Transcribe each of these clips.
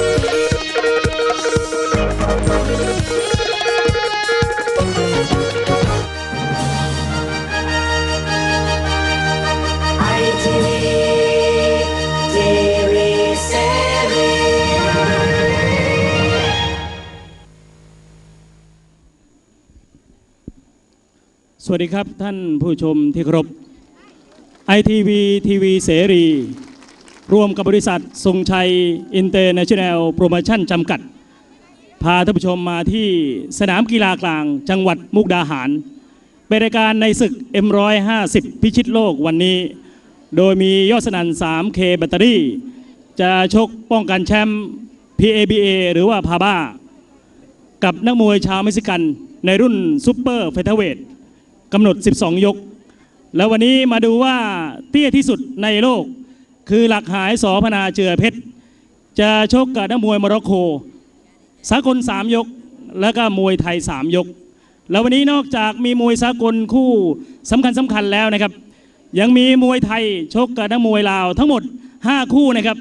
สวัสดีครับท่านผู้ชมที่เคารพไอทีวีทีวีเสรี ร่วมกับบริษัททรงชัยอินเตอร์เนชั่นแนลโปรโมชั่นจำกัด พาท่านผู้ชมมาที่สนามกีฬากลางจังหวัดมุกดาหาร เป็นรายการในศึก M150 พิชิตโลกวันนี้ โดยมียอดสนัน 3K แบตเตอรี่ จะชกป้องกันแชมป์ PABA หรือว่าพาบ้า กับนักมวยชาวเม็กซิกันในรุ่นซูเปอร์เฟเธอร์เวทกำหนด 12 ยก แล้ววันนี้มาดูว่าเตี้ยที่สุดในโลก คือหลักหายสอพนาเจือเพชร จะชกกับนักมวยโมร็อกโกสากล3ยก แล้วก็มวยไทย3ยก แล้ววันนี้นอกจากมีมวยสากลคู่สำคัญสำคัญแล้วนะครับ ยังมีมวยไทยชกกับนักมวยลาวทั้งหมด 5 คู่นะครับ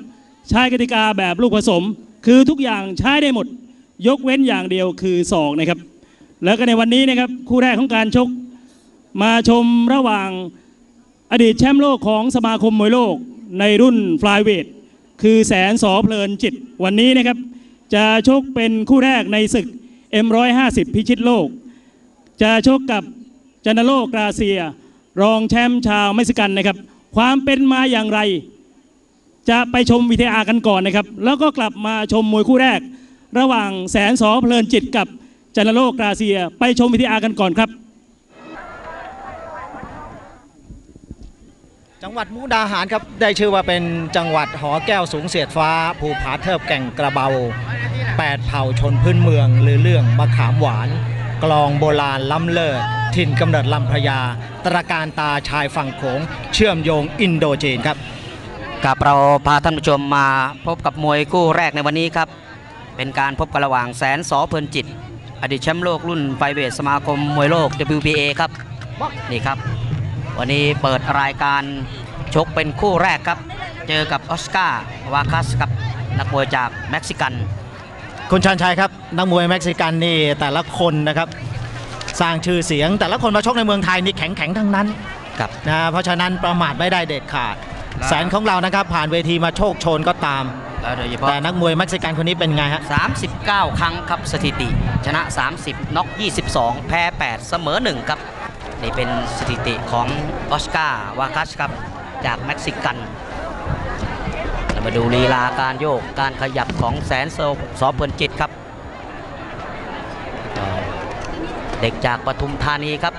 ใช้กติกาแบบลูกผสม คือทุกอย่างใช้ได้หมด ยกเว้นอย่างเดียวคือศอกนะครับ แล้วก็ในวันนี้นะครับคู่แรกของการชกมาชมระหว่างอดีตแชมป์โลกของสมาคมมวยโลก ในรุ่นฟลายเวทคือแสนสอเพลินจิต วันนี้นะครับ จะชกเป็นคู่แรกในศึก M150 พิชิตโลก จะชกกับจันโลกราเซีย รองแชมป์ชาวเม็กซิกันนะครับ ความเป็นมาอย่างไร จะไปชมวิทยากันก่อนนะครับ แล้วก็กลับมาชมมวยคู่แรก ระหว่างแสนสอเพลินจิตกับจันโลกราเซีย ไปชมวิทยากันก่อนครับ จังหวัดมุกดาหารครับได้ชื่อว่าเป็นจังหวัดหอแก้วสูงเสียดฟ้า ภูผาเทิบแก่งกระเบาแปดเผ่าชนพื้นเมืองหรือเรื่องมะขามหวาน กลองโบราณล้ำเลิศถิ่นกำเนิดลำพระยา ตระการตาชายฝั่งโขง เชื่อมโยงอินโดจีนครับกับเราพาท่านผู้ชมมาพบกับมวยคู่แรกในวันนี้ครับ เป็นการพบกันระหว่างแสนสอเพลินจิต อดีตแชมป์โลกรุ่นไฟเวทสมาคมมวยโลก WBA ครับนี่ครับ วันนี้เปิดรายการชกเป็นคู่แรกครับ เจอกับออสการ์วาคัสกับนักมวยจากเม็กซิกัน คุณชันชัยครับ นักมวยเม็กซิกันนี่แต่ละคนนะครับ สร้างชื่อเสียง แต่ละคนมาชกในเมืองไทยนี่แข็งแข็งๆทั้งนั้นครับนะเพราะฉะนั้นประมาทไม่ได้เด็ดขาดแล้วแสนของเรานะครับ ผ่านเวทีมาโชคโชนก็ตามแล้วโดยเฉพาะแต่นักมวยเม็กซิกันคนนี้เป็นไงฮะ39 ครั้งครับสถิติ ชนะ 30น็อก22 แพ้ 8 เสมอ 1 ครับ นี่เป็นสถิติของออสการ์วาคัสครับ จากเม็กซิกันเรามาดูลีลาการโยกการขยับของแสนโซสอเพลินจิตครับ เด็กจากปทุมธานีครับ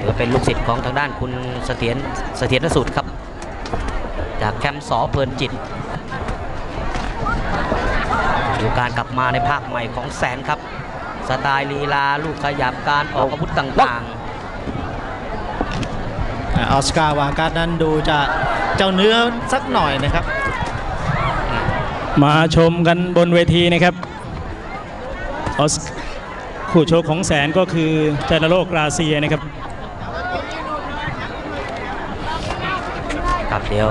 ถือเป็นลูกศิษย์ของทางด้านคุณเสถียรเสถียรสุดครับ จากแคมป์สอเพลินจิตดูการกลับมาในภาคใหม่ของแสนครับ สไตล์ลีลา ลูกขยับการออกอาวุธต่างออสการ์วาการ์ดนั้นดูจะเจ้าเนื้อสักหน่อยนะครับ มาชมกันบนเวทีนะครับออสคู่โชคของแสนก็คือจารโลกราเซียนะครับๆครับเดี๋ยว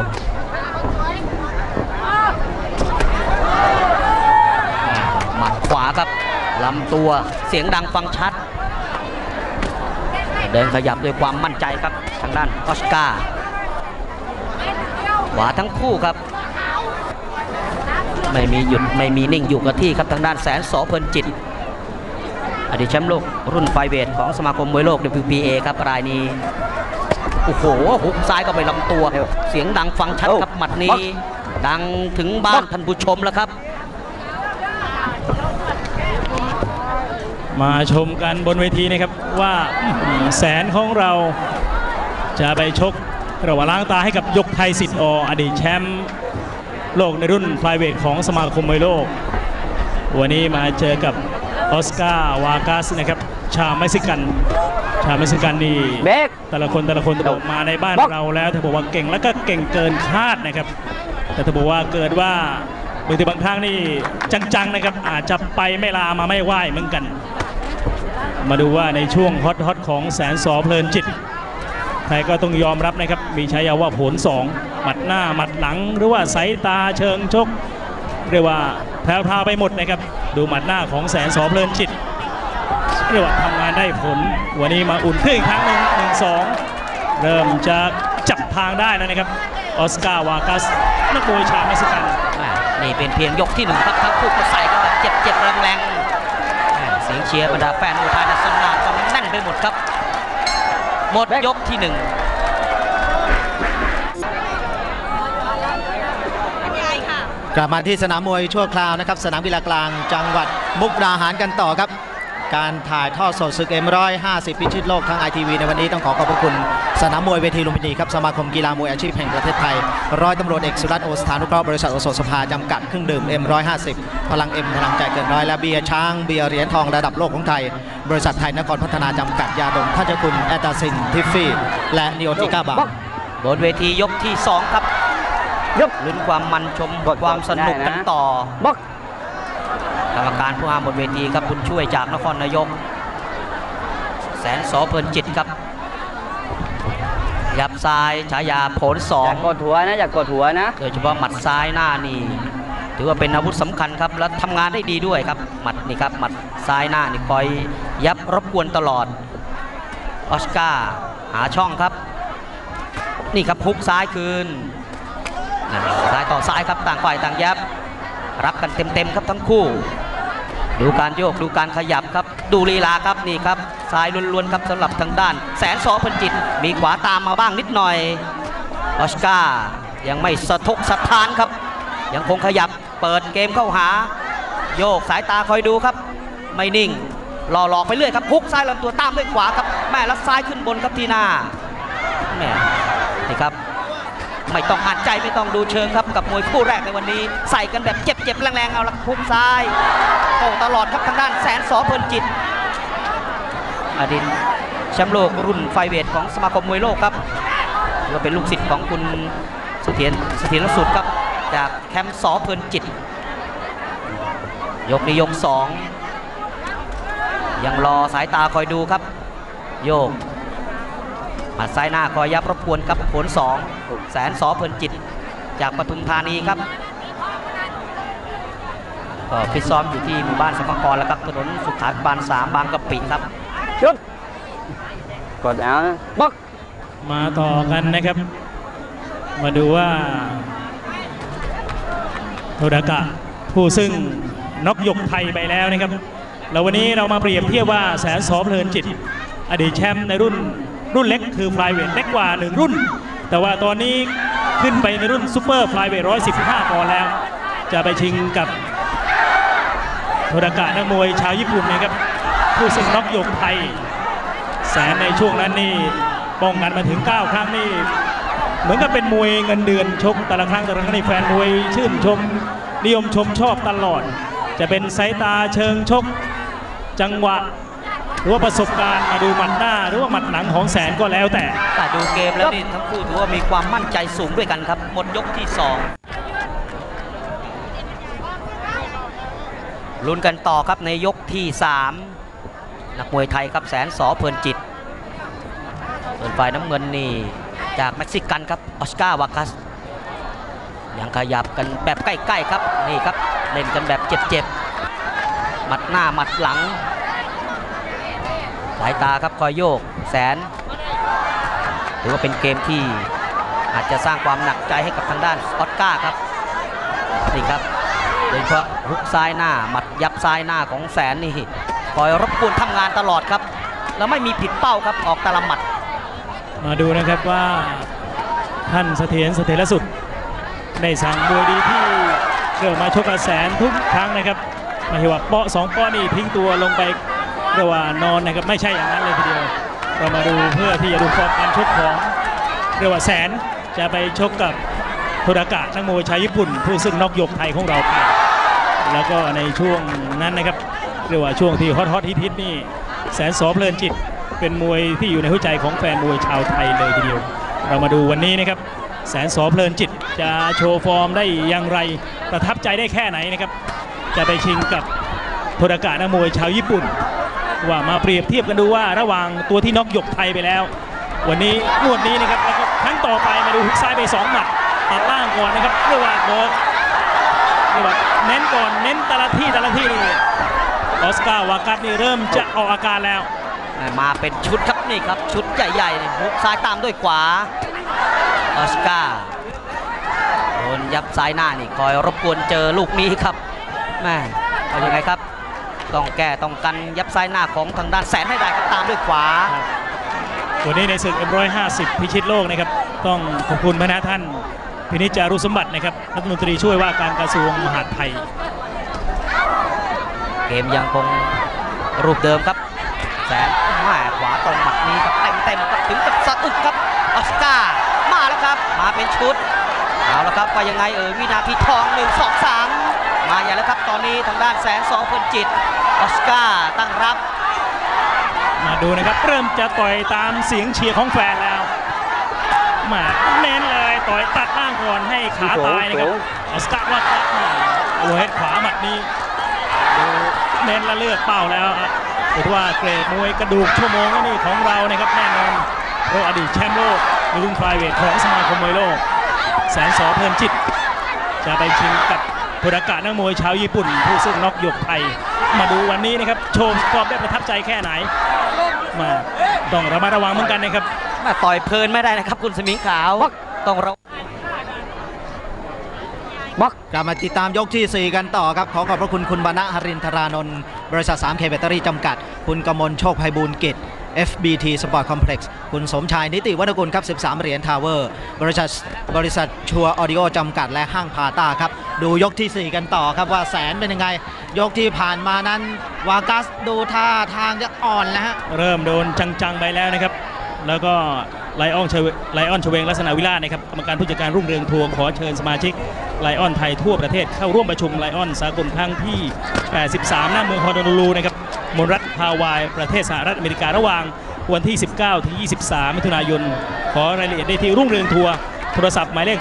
หมัดขวาครับ ลำตัวเสียงดังฟังชัด เดินขยับด้วยความมั่นใจครับทางด้านออสการ์ขวาทั้งคู่ครับ ไม่มีหยุดไม่มีนิ่งอยู่กับที่ครับทางด้านแสนสอเพลินจิต อดีตแชมป์โลกรุ่นไฟเวทของสมาคมมวยโลก WPA ครับรายนี้โอ้โหหุกซ้ายก็ไปลำตัว เสียงดังฟังชัดครับหมัดนี้ ดังถึงบ้านท่านผู้ชมแล้วครับ มาชมกันบนเวทีนะครับว่าอื้อหือแสนของเราจะไปชกระหว่างล้างตาให้กับยกไทยสิทธิ์ออดีตแชมป์โลกในรุ่นฟลายเวทของสมาคมมวยโลก วันนี้มาเจอกับออสการ์วากัสนะครับชาวเม็กซิกัน ชาวเม็กซิกันนี่เบรกแต่ละคนแต่ละคนจะบอกมาในบ้านเราแล้วเธอบอกว่าเก่งแล้วก็เก่งเกินคาดนะครับ แต่เธอบอกว่าเกิดว่าบางทีบางครั้งนี่จังๆนะครับอาจจะไปไม่ลามาไม่ไหวเหมือนกัน มาดูว่าในช่วงฮอตฮอตของแสนสอเพลินจิตไทยก็ต้องยอมรับนะครับ มีฉายาว่าผลสองหมัดหน้าหมัดหลัง หรือว่าสายตาเชิงชก เรียกว่าแพรวพาไปหมดนะครับ ดูหมัดหน้าของแสนสอเพลินจิตเรียกว่าทำงานได้ผล วันนี้มาอุ่นเครื่องครั้งหนึ่งหนึ่งสองเริ่มจะจับทางได้แล้วนะครับ ออสการ์วากัสนักมวยชาวเม็กซิกันนี่เป็นเพียงยกที่หนึ่งครับทั้งคู่ก็ใส่กันแบบเจ็บเจ็บแรงแรงๆ สียงเชียร์บรรดาแฟนมวยไทยในสนามก็แน่นไปหมดครับ หมดยกที่หนึ่งกลับมาที่สนามมวยชั่วคราวนะครับ สนามกีฬากลางจังหวัดมุกดาหารกันต่อครับ การถ่ายทอดสดศึกเอ็มร้อยห้าสิบพิชิตโลกทางไอทีวีในวันนี้ต้องขอขอบพระคุณ สนามมวยเวทีลุมพินีครับสมาคมกีฬามวยอาชีพแห่งประเทศไทย ร้อยตำรวจเอกสุรัตน์โอสถานุเคราะห์บริษัทโอโสสภาจำกัดเครื่องดื่ม M150 พลัง M พลังใจเกินร้อยและเบียร์ช้างเบียร์เหรียญทองระดับโลกของไทย บริษัทไทยนครพัฒนาจำกัดยาดมท่าเจ้าคุณแอตตาซินทิฟฟี่และนิโอติก้าบาร์บนเวทียกที่สองครับยกลุ้นความมันชมกดความสนุกได้นะกันต่อบล็อกกรรมการผู้ห้ามบนเวทีครับคุณช่วยจากนครนายก แสนสอเพลินจิตครับ ยับซ้ายฉายาโผลสอองย่ากดหัวนะอย่ากดหัวนะโดยเฉพาะหมัดซ้ายหน้านี่ถือว่าเป็นอาวุธสำคัญครับและทำงานได้ดีด้วยครับหมัดนี่ครับหมัดซ้ายหน้านี่คอยยับรบกวนตลอดออสการ์หาช่องครับ นี่ครับฮุกซ้ายคืนนั่นซ้ายต่อซ้ายครับต่างฝ่ายต่างยับ รับกันเต็มๆครับทั้งคู่ ดูการโยกดูการขยับครับ ดูลีลาครับนี่ครับซ้ายล้วนๆครับสำหรับทางด้าน แสนสอพันจิต มีขวาตามมาบ้างนิดหน่อยออสการ์ยังไม่สะทกสะท้านครับ ยังคงขยับเปิดเกมเข้าหา โยกสายตาคอยดูครับ ไม่นิ่งหล่อหลอกไปเรื่อยครับฮุกซ้ายลำตัวตามด้วยขวาครับแม่ล้วซ้ายขึ้นบนครับทีหน้าแม่นี่ครับ ไม่ต้องอ่านใจไม่ต้องดูเชิงครับกับมวยคู่แรกในวันนี้ ใส่กันแบบเจ็บๆแรงๆเอาละฮุกซ้ายโต้ตลอดครับทางด้านแสนสอเพลินจิต อดินแชมป์โลกรุ่นไฟเวทของสมาคมมวยโลกครับถือว่าเป็นลูกศิษย์ของคุณเสถียรเสถียรสุดครับ จากแคมป์สอเพลินจิต ยกนี้ยกสองยังรอสายตาคอยดูครับ โยก หมัดซ้ายหน้าคอยยับรบกวนครับผลสองแสนสอเพลินจิต จากปทุมธานีครับก็ฟิตซ้อมอยู่ที่หมู่บ้านสมกรแล้วครับถนนสุขาภิบาลสามบางกะปิครับชุดกดเอานะบล็อกมาต่อกันนะครับ มาดูว่าโทดากะผู้ซึ่งน็อกยกไทยไปแล้วนะครับ แล้ววันนี้เรามาเปรียบเทียบว่าแสนสอเพลินจิต อดีตแชมป์ในรุ่น รุ่นเล็กคือฟลายเวทเล็กกว่า 1 รุ่น แต่ว่าตอนนี้ขึ้นไปในรุ่นซูเปอร์ฟลายเวท115ปอนด์แล้ว จะไปชิงกับโทดากะนักมวยชาวญี่ปุ่นนะครับผู้ซึ่งน็อกยกไทย แสนในช่วงนั้นนี่ป้องกันมาถึง 9 ครั้งนี่เหมือนกับเป็นมวยเงินเดือนชกแต่ละครั้งแต่ละครั้งนี่แฟนมวยชื่นชมนิยมชมชอบตลอด จะเป็นสายตาเชิงชก จังหวะ รือว่าประสบการณ์มาดูหมัดหน้า หรือว่าหมัดหลังของแสนก็แล้วแต่ แต่ดูเกมแล้วนี่ทั้งคู่ถือว่ามีความมั่นใจสูงด้วยกันครับ หมดยกที่สองลุ้นกันต่อครับในยกที่ 3 นักมวยไทยครับแสนสอเพลินจิตส่วนฝ่ายน้ำเงินนี่จากเม็กซิกันครับออสการ์วากัสยังขยับกันแบบใกล้ๆครับนี่ครับเล่นกันแบบเจ็บๆหมัดหน้าหมัดหลัง สายตาครับคอยโยกแสนถือว่าเป็นเกมที่อาจจะสร้างความหนักใจให้กับทางด้านออสการ์ครับนี่ครับโดยเฉพาะฮุกซ้ายหน้าหมัดยับซ้ายหน้าของแสนนี่คอยรบกวนทำงานตลอดครับ แล้วไม่มีผิดเป้าครับออกแตลหมัด มาดูนะครับว่าท่านเสถียรเสถียรสุดได้สั่งมวยดีที่เกิดมาชกกับแสนทุกครั้งนะครับไม่ใช่ว่าเปาะสองปาะนี่ทิ้งตัวลงไป รียกว่านอนนะครับไม่ใช่อย่างนั้นเลยทีเดียว เรามาดูเพื่อที่จะดูฟอร์มการชกของเรียกว่าแสนจะไปชกกับโทดากะนักมวยชาวญี่ปุ่น ผู้ซึ่งนอกยกไทยของเราไปแล้วก็ในช่วงนั้นนะครับเรียกว่าช่วงที่ฮอตฮอตฮิตฮิตนี่แสนสอเพลินจิต เป็นมวยที่อยู่ในหัวใจของแฟนมวยชาวไทยเลยทีเดียว เรามาดูวันนี้นะครับแสนสอเพลินจิตจะโชว์ฟอร์มได้อย่างไรประทับใจได้แค่ไหนนะครับจะไปชิงกับโทดากะนักมวยชาวญี่ปุ่น ว่ามาเปรียบเทียบกันดูว่าระหว่างตัวที่น็อกหยกไทยไปแล้ว วันนี้งวดนี้นะครับแล้วก็ครั้งต่อไปมาดูฮุกซ้ายไปสองหมัดตัดล่างก่อนนะครับเรียกว่าบอกเรียกว่าเน้นก่อนเน้นแต่ละที่แต่ละที่เลยออสการ์วากัสนี่เริ่มจะออกอาการแล้ว มาเป็นชุดครับนี่ครับชุดใหญ่ๆนี่ฮุกซ้ายตามด้วยขวาออสการ์โดนยับซ้ายหน้านี่คอยรบกวนเจอลูกนี้ครับแม่เอายังไงครับ ต้องแก้ต้องกันยับซ้ายหน้าของทางด้านแสนให้ได้ครับตามด้วยขวาวันนี้ในศึก M150 พิชิตโลกนะครับต้องขอบคุณพระท่านพินิจจารุสมบัตินะครับรัฐมนตรีช่วยว่าการกระทรวงมหาดไทยเกมยังคงรูปเดิมครับแสนแม่ขวาตรงหมัดนี้ครับเต็มๆครับถึงกับสะอึกครับออสการ์มาแล้วครับมาเป็นชุดเอาละครับว่ายังไงเออวินาทีทอง 1 2 3 มาอย่างแล้วครับตอนนี้ทางด้านแสนสองคนจิตออสการ์ตั้งรับ มาดูนะครับเริ่มจะต่อยตามเสียงเชียร์ของแฟนแล้วมาเน้นเลยต่อยตัดล่างก่อนให้ขาตายนะครับออสการ์ว่าโอ้เฮดขวาหมัดนี้ดูเน้นและเลือกเป้าแล้วอะถือว่าเกรดมวยกระดูกชั่วโมงนี่ของเรานะครับแน่นอนเพราะอดีตแชมป์โลกในรุ่นไฟเวทของสมาคมมวยโลก แสนสอเพลินจิต จะไปชิงกับ โทรากะนักมวยชาวญี่ปุ่น ผู้ซึ่งน็อกยกไทย มาดูวันนี้นะครับโชว์ความได้ประทับใจแค่ไหนมาต้องระมัดระวังเหมือนกันนะครับแม่ต่อยเพลินไม่ได้นะครับคุณสมิงขาวต้องระกลับมาติดตามยกทีสี่ 4 กันต่อครับ ขอขอบพระคุณคุณบรรณหรินทรานนท์บริษัท 3K แบตเตอรี่จำกัด คุณกมลโชคภัยบูลย์กิจ FBT Sport Complex คุณสมชายนิติวัฒกุลครับ 13 เหรียญทาวเวอร์ บริษัทบริษัทชัวออดิโอจำกัดและห้างพาต้าครับ ดูยกทีสี่ 4 กันต่อครับว่าแสนเป็นยังไง ยกที่ผ่านมานั้น วากัสดูท่าทางจะอ่อนแล้วฮะ เริ่มโดนจังๆไปแล้วนะครับ แล้วก็ไลออนเชวไลออนเชเวงลักษณะวิลาศนะครับกรรมการผู้จัดการรุ่งเรืองทวงขอเชิญสมาชิกไลออนไทยทั่วประเทศเข้าร่วมประชุมไลออนสากลครั้งที่ 83 หน้าเมืองฮอนโนลูนะครับ มณรัฐฮาวาย ประเทศสหรัฐอเมริการะหว่างวันที่ 19ถึง23 มิถุนายน ขอรายละเอียดได้ที่รุ่งเรืองทัวร์โทรศัพท์หมายเลข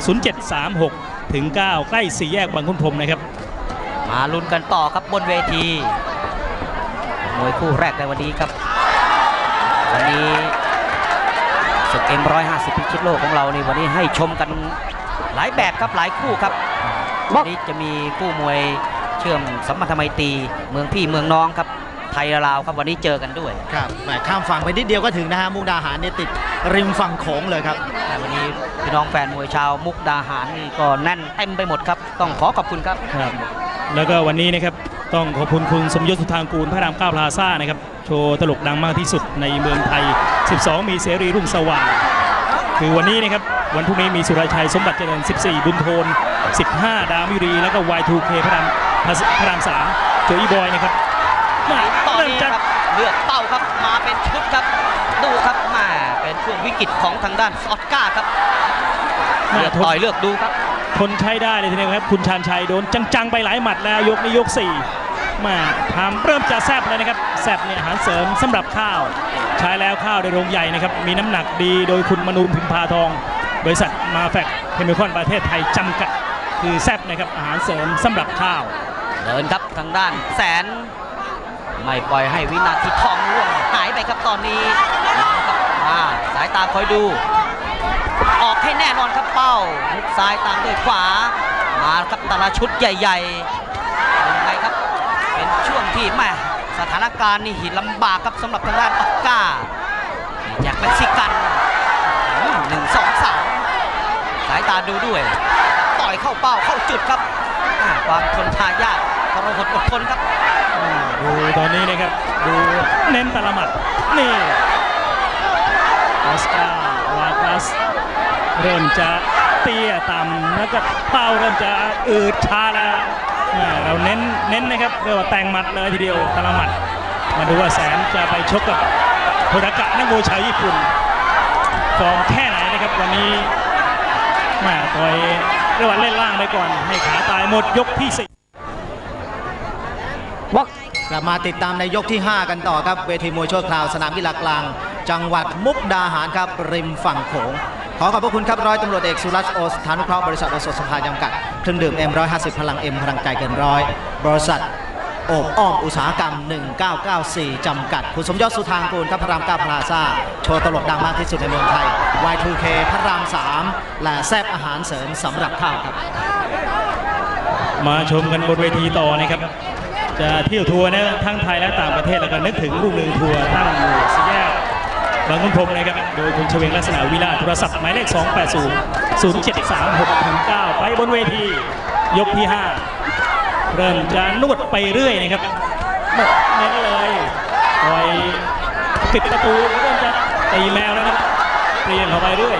2800736 ถึง 9 ใกล้สี่แยกบางขุนพรหมนะครับ มาลุ้นกันต่อครับบนเวทีมวยคู่แรกในวันนี้ครับ วันนี้ศึก M150 พิชิตโลกของเรานี่วันนี้ให้ชมกันหลายแบบครับหลายคู่ครับวันนี้จะมีคู่มวยเชื่อมสัมพันธไมตรีเมืองพี่เมืองน้องครับไทยและลาวครับวันนี้เจอกันด้วยครับแหมข้ามฝั่งไปนิดเดียวก็ถึงนะฮะมุกดาหารเนี่ยติดริมฝั่งโขงเลยครับแต่วันนี้พี่น้องแฟนมวยชาวมุกดาหารนี่ก็แน่นเต็มไปหมดครับ ต้องขอขอบคุณครับครับ แล้วก็วันนี้นะครับต้องขอบคุณคุณสมยศสุธางกูลพระรามเก้าพลาซ่านะครับโชว์ตลกดังมากที่สุดในเมืองไทย 12 มีเสรีรุ่งสว่างคือวันนี้นะครับ วันพรุ่งนี้มีสุรชัยสมบัติเจริญ 14 บุญโทน 15 ดาวมิรี แล้วก็ Y2K พระรามพระรามสามโจอีบอยนะครับมาตอนเริ่มนี้จะครับเลือกเป้าครับมาเป็นชุดครับ ดูครับแมาเป็นช่วงวิกฤตของทางด้านออสการ์ครับมาเลือกทนต่อยเลือกดูครับทนใช้ได้เลยทีเดียวครับ คุณชาญชัยโดนจังๆไปหลายหมัดแล้วยกนี้ยก4มาทำเริ่มจะแซบเลยนะครับแซบเนี่ยอาหารเสริมสำหรับข้าว ใช้แล้วข้าวในโรงใหญ่นะครับ มีน้ำหนักดีโดยคุณมนูนพิมพาทอง บริษัทมาแฟกเคมีคอนประเทศไทยจำกัด คือแซบนะครับอาหารเสริมสำหรับข้าว เดินครับทางด้านแสน ไม่ปล่อยให้วินาทีทองล่วงหายไปครับตอนนี้มาสายตาคอยดู ออกให้แน่นอนครับเป้ามุกซ้ายตามด้วยขวา มาครับแต่ละชุดใหญ่ๆเป็นไงครับ เป็นช่วงที่แม่สถานการณ์นี่หินลำบากครับสำหรับทางด้านออกก้าจากเม็กซิกันอืมหนึ่งสองสามสายตา ดูด้วย ต่อยเข้าเป้าเข้าจุดครับความทนทายากทรหดอดทนครับดูตอนนี้นะครับ ดูเน้นตะละหมัด นี่ออสการ์วากัสเริ่มจะเตี้ยต่ำแล้วก็เป้าเริ่มจะอืดชาแล้วเราเน้นเน้นนะครับเรียกว่าแต่งหมัดเลยทีเดียวตะละหมัด มาดูว่าแสนจะไปชกกับโทรากะนักมวยชาวญี่ปุ่นฟอร์มแค่ไหนนะครับวันนี้ แม่ต่อยเรียกว่าเล่นล่างไปก่อน ให้ขาตายหมดยกที่สี่กลับมาติดตามในยกที่ 5 กันต่อครับเวทีมวยชั่วคราวสนามกีฬากลาง จังหวัดมุกดาหารครับริมฝั่งโขงขอขอบพระคุณครับร้อยตำรวจเอกสุรัตน์โอสถานุเคราะห์บริษัทโอสถสภาจำกัดเครื่องดื่ม M150 พลัง M พลังใจเกินร้อยบริษัท โอบอ้อมอุตสาหกรรม 1994 จำกัด คุณสมยศสุธางกูลครับพระรามเก้าพลาซ่าโชว์ตลกดังมากที่สุดในเมืองไทย Y2K พระราม 3 และแซบอาหารเสริมสำหรับข้าวครับ มาชมกันบนเวทีต่อนะครับ จะเที่ยวทัวร์นะทั้งไทยและต่างประเทศแล้วก็นึกถึงลูกเรืองทัวร์ตั้งอยู่สี่แยกบางขุนพรมนะครับ โดยคุณเฉวงลักษณะวิลาโทรศัพท์หมายเลข 280 0736 9 ไปบนเวที ยกที่ 5 เริ่มจะนวดไปเรื่อยนะครับหมดเน้นเลยปล่อยปิดประตูเริ่มจะตีแมวแล้วนะครับเปลี่ยนเข้าไปเรื่อย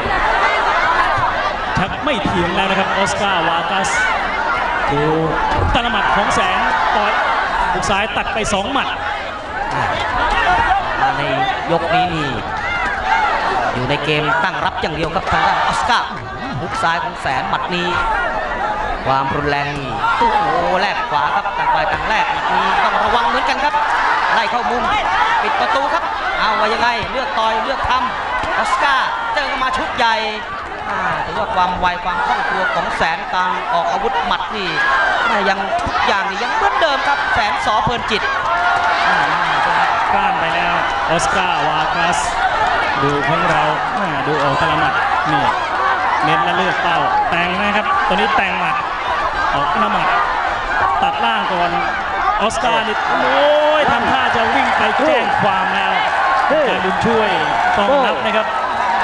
ชักไม่เถียงแล้วนะครับออสการ์วากัสดูตลหมัดของแสนต่อยบุกซ้ายตัดไป2หมัดในยกนี้นี่อยู่ในเกมตั้งรับอย่างเดียวครับทางด้านออสการ์หุกซ้ายของแสนหมัดนี้ ความรุนแรงนี่โอ้โหแลกขวาครับต่างฝ่ายต่างแลกต้องระวังเหมือนกันครับไล่เข้ามุมปิดประตูครับเอาว่ายังไงเลือกต่อยเลือกทำออสการ์เจอกันมาชุดใหญ่อ่าถือว่าความไวความคล่องตัวของแสนการออกอาวุธหมัดนี่แม่ยังทุกอย่างนี่ยังเหมือนเดิมครับแสนสอเพลินจิตอืมกล้านไปแล้วออสการ์วากัสดูของเราดูออกตลหมัดนี่ เน้นและเลือกเป้าแต่งนะครับตอนนี้แต่งหมัดออกหน้าหมัดตัดล่างก่อนออสการ์นี่โอ้ยทำท่าจะวิ่งไปแจ้งความแล้วการบุญช่วยต้องนับนะครับ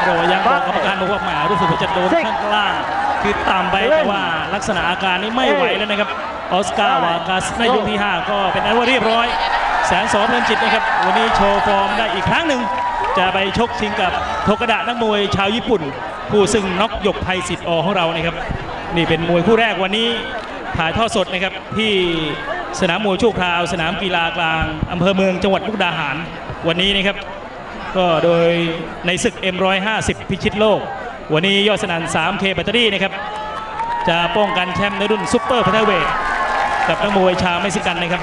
โรยังบอกกรรมการบอกว่าแหมรู้สึกว่าจะโดนข้างล่างคือต่ำไปแต่ว่าลักษณะอาการนี้ไม่ไหวแล้วนะครับออสการ์วากัสในยกที่ 5 ก็เป็นอันว่าเรียบร้อย แสนสองเพลินจิตนะครับ วันนี้โชว์ฟอร์มได้อีกครั้งหนึ่งจะไปชกชิงกับโทกดะนักมวยชาวญี่ปุ่น ผู้ซึ่งน็อกหยกไทยสิทธิ์อของเรานะครับนี่เป็นมวยคู่แรกวันนี้ถ่ายทอดสดนะครับที่สนามมวยชั่วคราว สนามกีฬากลางอำเภอเมืองจังหวัดมุกดาหารวันนี้นะครับ ก็โดยในศึก M150 พิชิตโลก วันนี้ยอดสนัน 3K แบตเตอรี่นะครับจะป้องกันแชมป์ในรุ่นซุปเปอร์พันธเวทกับนักมวยชาวเม็กซิกันนะครับ